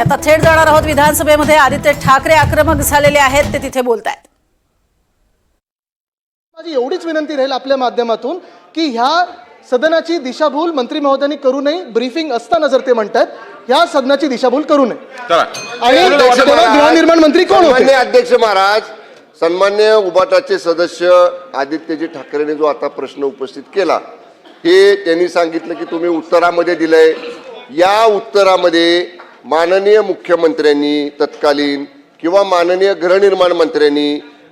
आता थेट जाणार आहोत विधानसभेमध्ये. आदित्य ठाकरे आक्रमक झालेले आहेत ते तिथे बोलत आहेत माझी एवढीच विनंती राहील आपल्या माध्यमातून की ह्या सदनाची दिशाभूल मंत्री महोदयांनी करू नये ब्रीफिंग असताना जर ते म्हणतात ह्या सदनाची दिशाभूल करू नये. आणि गृहनिर्माण मंत्री कोण होते? अध्यक्ष महाराज सन्मान्य उबाटाचे सदस्य आदित्यजी ठाकरेने जो आता प्रश्न उपस्थित केला हे त्यांनी सांगितलं की तुम्ही उत्तरामध्ये दिलंय. या उत्तरामध्ये माननीय मुख्यमंत्र्यांनी तत्कालीन किंवा माननीय गृहनिर्माण मंत्र्यांनी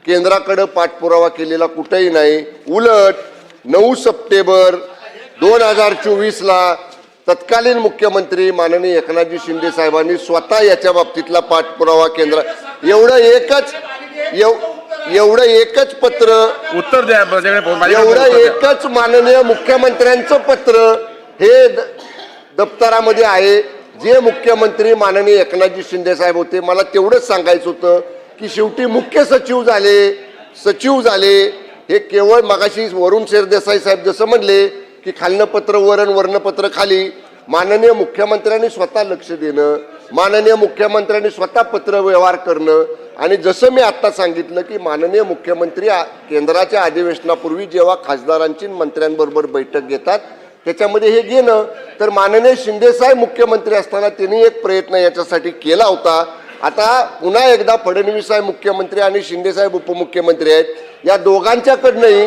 केंद्राकडे पाठपुरावा केलेला कुठेही नाही उलट नऊ सप्टेंबर दोन हजार चोवीसला तत्कालीन मुख्यमंत्री माननीय एकनाथजी शिंदे साहेबांनी स्वतः याच्या बाबतीतला पाठपुरावा केंद्र एवढं एकच एव- एवढं एकच पत्र उत्तर द्या एवढं. एकच माननीय मुख्यमंत्र्यांचं पत्र हे दप्तरामध्ये आहे जे मुख्यमंत्री माननीय एकनाथजी शिंदे साहेब होते मला तेवढंच सांगायचं होतं की शेवटी मुख्य सचिव झाले सचिव झाले हे केवळ मगाशी वरुण शेरदेसाई साहेब जसं म्हणले की खालनं पत्र वरण वर्णपत्र खाली. माननीय मुख्यमंत्र्यांनी स्वतः लक्ष देणं माननीय मुख्यमंत्र्यांनी स्वतः पत्र व्यवहार करणं आणि जसं मी आत्ता सांगितलं की माननीय मुख्यमंत्री केंद्राच्या अधिवेशनापूर्वी जेव्हा खासदारांची मंत्र्यांबरोबर बैठक घेतात त्याच्यामध्ये हे घेणं तर माननीय शिंदेसाहेब मुख्यमंत्री असताना त्यांनी एक प्रयत्न याच्यासाठी केला होता. आता पुन्हा एकदा फडणवीस साहेब मुख्यमंत्री आणि शिंदेसाहेब उपमुख्यमंत्री आहेत. या दोघांच्याकडनंही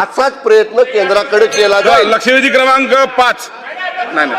असाच प्रयत्न केंद्राकडे केला जाईल. लक्षवेधी क्रमांक पाच. नाही